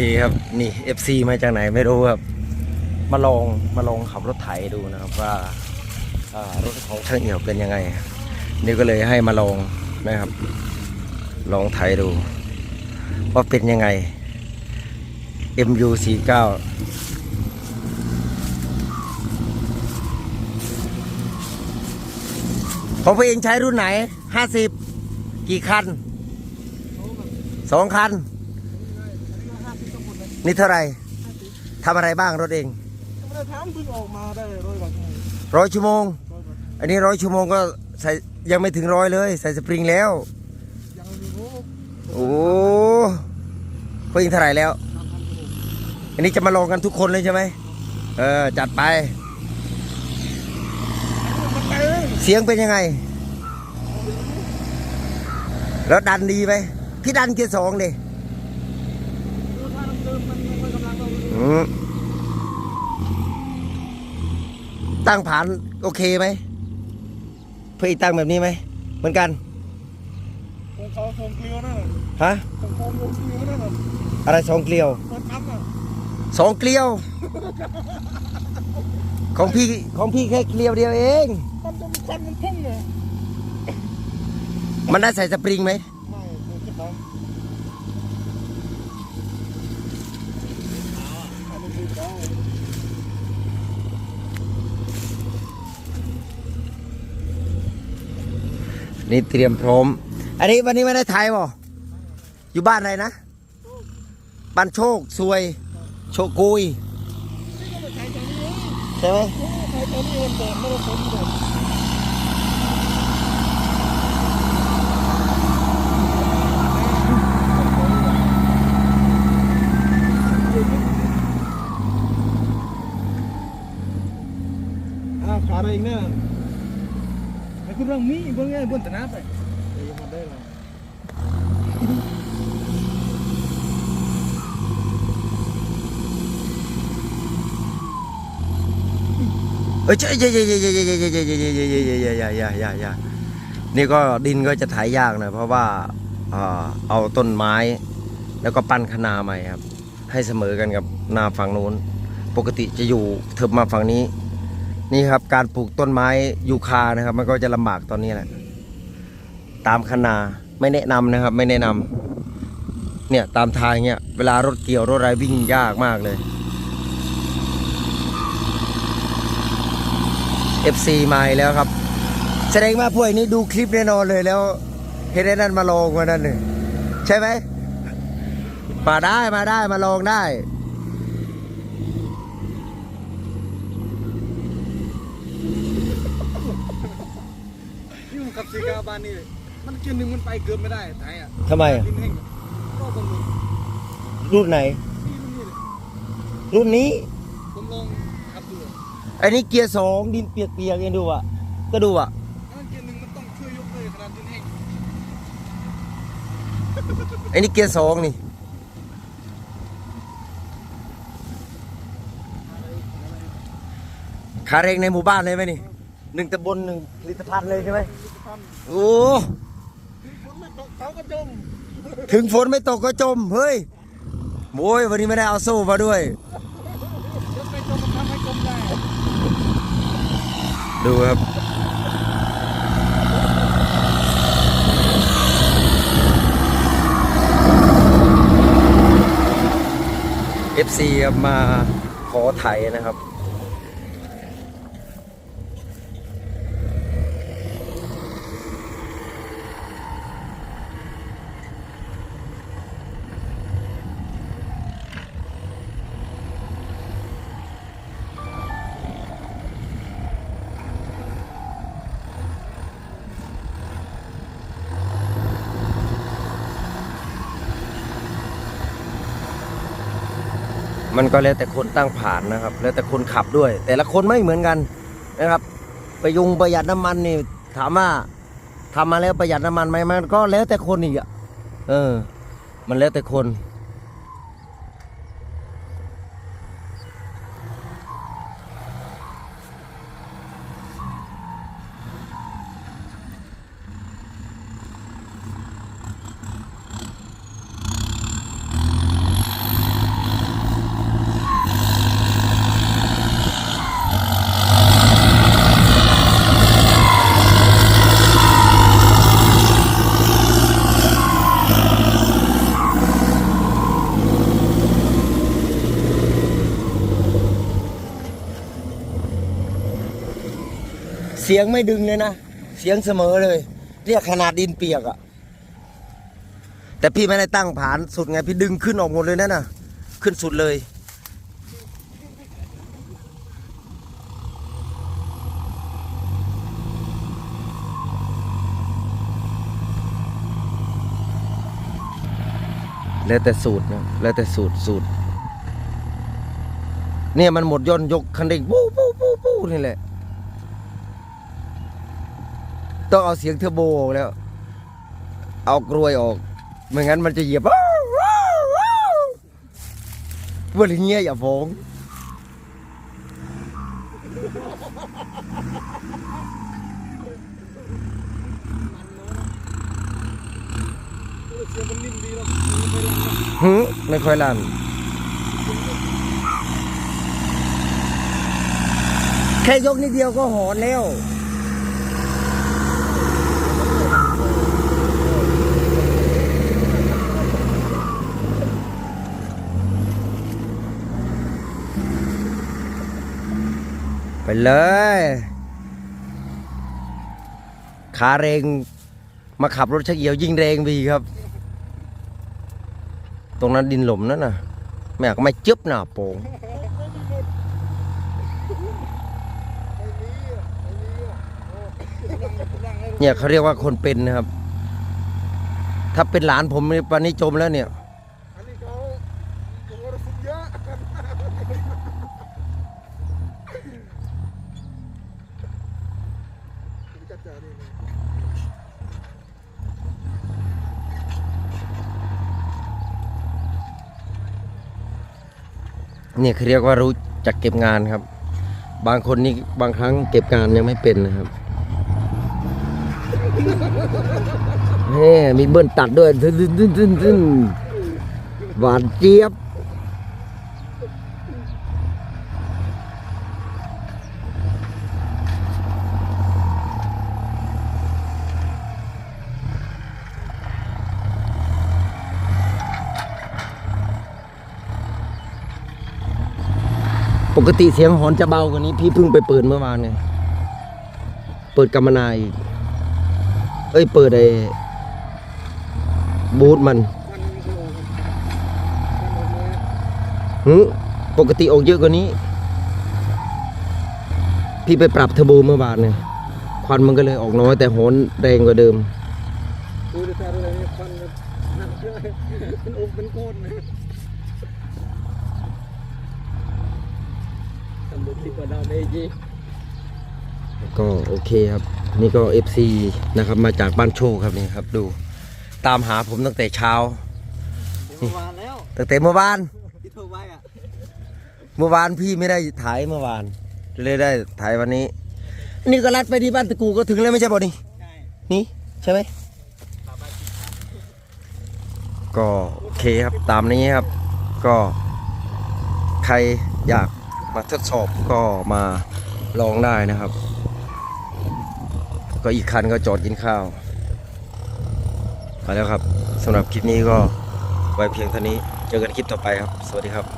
เคครับนี่ FC มาจากไหนไม่รู้ครับ มาลองมาลองขับรถไถดูนะครับว่าารถของช่างเอี่ยวเป็นยังไง นี่ก็เลยให้มาลองนะครับ ลองไถดู ว่าเป็นยังไง MU 49 ของพี่เองใช้รุ่นไหน 50 กี่คันสองคัน นี่เท่าไหร่ทำอะไรบ้างรถเองไม่ได้ทำเพิ่งออกมาได้ร้อยกว่าชั่วโมงร้อยชั่วโมงร้อยกว่าอันนี้ร้อยชั่วโมงก็ใส่ยังไม่ถึงร้อยเลย ใส่สปริงแล้ว ยังไม่มีรู้โอ้เพิ่งเท่าไหร่แล้วทำทำชั่วโมงอันนี้จะมาลองกันทุกคนเลยใช่ไหมเออจัดไปมันไปเลยเสียงเป็นยังไง แล้วดันดีไหมพี่ดันเกียร์สองดิดูท่าเดิมมันมันกำลังเรา อืม ตั้งผ่านโอเคไหมพี่ตั้งแบบนี้ไหมเหมือนกันของเขาทรงเกลียวนั่นน่ะฮะของเขาทรงเกลียวนั่นน่ะอะไรสองเกลียวมันทำอะสองเกลียว ของพี่ของพี่แค่เกลียวเดียวเองมันจะมีควันมันพุ่งเลยมันได้ใส่สปริงไหมไม่ดูขึ้นน้ำอันนี้คือเขา นี่เตรียมพร้อม อันนี้วันนี้ไม่ได้ถ่ายบ่อยู่บ้านอะไรนะบ้านโชคซวย โชกุยนี่ก็ไม่ใช่ตอนนี้ใช่ไหม โอ้ใช่ตอนนี้มันแดดไม่ได้ฝนแดดอ้าวขาอะไรอีกเนี่ยไอ้คุณเรื่องมีเบิ่งไงเบิ่งแต่น้ำไปเดี๋ยวมาได้แล้วเอ้ยเจ๊เจ๊เจ๊เจ๊เจ๊เจ๊เจ๊เจ๊เจ๊เจ๊เจ๊เจ๊เจ๊เจ๊เจ๊เจ๊เจ๊นี่ก็ดินก็จะไถยากนะเพราะว่าเอาต้นไม้ แล้วก็ปั้นคนาใหม่ครับ ให้เสมอกันกับนาฝั่งนู้น ปกติจะอยู่เถิบมาฝั่งนี้ นี่ครับการปลูกต้นไม้ยูคานะครับ มันก็จะลำบากตอนนี้แหละ ตามคนาไม่แนะนำนะครับ ไม่แนะนำเนี่ยตามทางเนี่ยเวลารถเกี่ยวรถอะไรวิ่งยากมากเลย FC มาแล้วครับ แสดงว่าพวกนี้ดูคลิปแน่นอนเลยแล้วเห็นไอ้นั่นมาลองมานั่นเลยใช่ไหมมาได้มาได้มาลองได้ นี่ มันขับสีกาบานนี่มันเกียร์หนึ่งมันไปเกือบไม่ได้ไทยอะทำไมอะดินแห้งก็ตรงนี้รุ่นไหน นี่มันนี่เลยรุ่นนี้ ผมลองขับดูไอ้นี่เกียร์สองดินเปียกๆเองดูอะ ก็ดูอะ แล้วเกียร์หนึ่งมันต้องช่วยยกเลยขนาดดินแห้งไอ้นี่เกียร์สองนี่คาเร่งในหมู่บ้านเลยไหมนี่ หนึ่งตำบลหนึ่งผลิตภัณฑ์เลยใช่ไหมพันโอ้ฝนไม่ตกเขาก็จมถึงฝนไม่ตกก็จม เฮ้ยโว้ยวันนี้ไม่ได้เอาโซ่มาด้วยรถไม่จมมันทำให้จมได้ดูครับ FC ครับมาขอไถนะครับ มันก็แล้วแต่คนตั้งผ่านนะครับ แล้วแต่คนขับด้วย แต่ละคนไม่เหมือนกันนะครับ ประยุงประหยัดน้ำมันนี่ถามว่าทำมาแล้วประหยัดน้ำมันไหมมันก็แล้วแต่คนอีกอะเออ มันแล้วแต่คน เสียงไม่ดึงเลยนะ เสียงเสมอเลย เรียกขนาดดินเปียกอะแต่พี่ไม่ได้ตั้งผานสุดไง พี่ดึงขึ้นออกหมดเลยนั่นน่ะ ขึ้นสุดเลย แล้วแต่สูตรนะแล้วแต่สูตรสูตร เนี่ยมันหมดย่นยกคันเร่งปู้ปู้ปู้ปู้นี่แหละ ต้องเอาเสียงเทอร์โบออกแล้ว เอากรวยออก ไม่งั้นมันจะเหยียบวันเงี้ยอย่าฟ้องเสียงมันนิ่มดีแล้วมันไม่รังหือไม่ค่อยลั่นแค่ยกนิดเดียวก็หอนแล้ว ไปเลย ขาเรงมาขับรถชักเอียวยิ่งแรงไปอีครับ ตรงนั้นดินหล่มนั่นน่ะ แม่ก็ไม่จึบหน้าโป่งเนี่ยเขาเรียกว่าคนเป็นนะครับ ถ้าเป็นหลานผมมีปานนี้จมแล้วเนี่ย อันนี้เขาเขาก็รู้สึกเยอะจัดจานี่นะ เนี่ยเขาเรียกว่ารู้จักเก็บงานครับ บางคนนี่บางครั้งเก็บงานยังไม่เป็นนะครับแม่มีเบิ้ลตัดด้วยตึ้นตึ้นดึ้นหวานเจี๊ยบ ปกติเสียงหอนจะเบากว่านี้ พี่เพิ่งไปเปิดเมื่อวานไงเปิดกรรมนาอีกเอ้ย เปิดไอ้บูธมันหมันหมปกติออกเยอะกว่านี้ พี่ไปปรับเทอร์โบเมื่อวานเนี่ยควันมันก็เลยออกน้อย แต่หอนแรงกว่าเดิมดูดิแต่ดูอะไรควันหนักเลยเป็นอกเป็นโคนเราได้จี ก็โอเคครับ นี่ก็ FC นะครับมาจากบ้านโชคครับนี่ครับดู ตามหาผมตั้งแต่เช้า เมื่อวานแล้วตั้งแต่เมื่อวาน ที่โทรไว้อะเมื่อวานพี่ไม่ได้ถ่ายเมื่อวานเลยได้ถ่ายวันนี้ นี่ก็ลัดไปที่บ้านตะกูก็ถึงแล้วไม่ใช่ป่ะนี่ใช่นี่ใช่ไหมก็โอเคครับตามนี้ครับ ก็ใครอยาก มาทดสอบก็มาลองได้นะครับ ก็อีกคันก็จอดกินข้าวไปแล้วครับสำหรับคลิปนี้ก็ไว้เพียงเท่านี้ เจอกันคลิปต่อไปครับ สวัสดีครับ